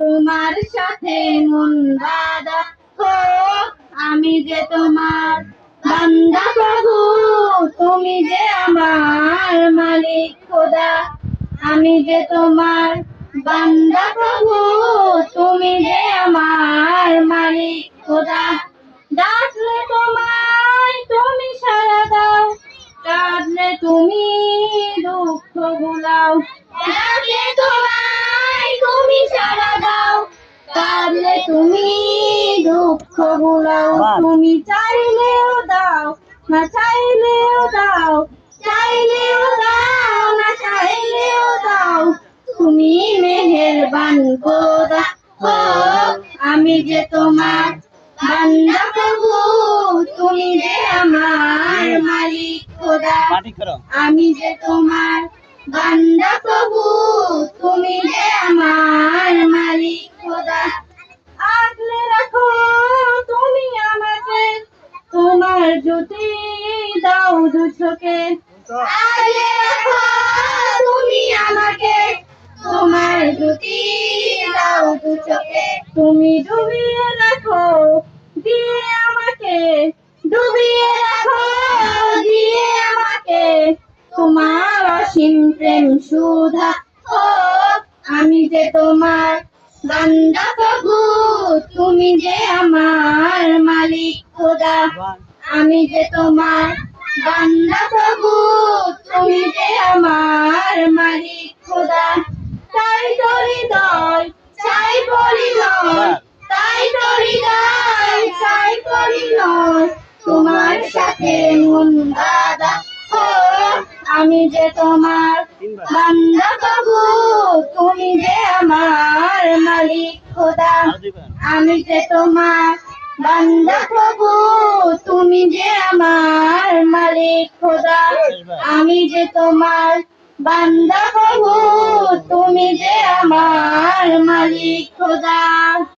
তোমার সাথে মন বাঁধা। ও, আমি যে তোমার বান্দা প্রভু, তুমি যে আমার মালিক খোদা। আমি যে তোমার বান্দা প্রভু, তুমি যে আমার মালিক খোদা। ডাকলে তোমায় তুমি সারা দাও, কাঁদলে তুমি দুঃখ ভুলাও। ডাকলে তোমায় তুমি সারা দাও কাঁদলে তুমি দুঃখ ভুলাও। তুমি চাইলেও দাও না চাইলেও দাও চাইলেও দাও না চাইলেও দাও। তুমি মেহেরবান খোদা ও আমি যে তোমার বান্দা প্রভু তুমি যে আমার মালিক খোদা। আমি যে তোমার বান্দা প্রভু তুমি যে আমার মালিক খোদা আগলে রাখো তুমি আমাকে তোমার জ্যোতি দাও দু চোখে তুমি আমাকে। তোমার জ্যোতি দাও দু তুমি ডুবিয়ে রাখো, দিয়ে আমাকে। ডুবিয়ে রাখো, দিয়ে আমাকে। তোমার অসীম প্রেম সুধা, ও, আমি যে তোমার বান্দা প্রভু, তুমি যে আমার মালিক, খোদা। আমি যে তোমার বান্দা প্রভু তুমি যে আমার মালিক খোদা। তাই তো দল চাই পরিণয় তাই তো হৃদয় চাই পরিণয়। তোমার সাথে মন দাদা ও আমি যে তোমার বান্দা প্রভু তুমি যে আমার মালিক খোদা। আমি যে তোমার বান্দা প্রভু তুমি যে আমার মালিক খোদা, আমি যে তোমার বান্দা প্রভু, তুমি যে আমার মালিক খোদা।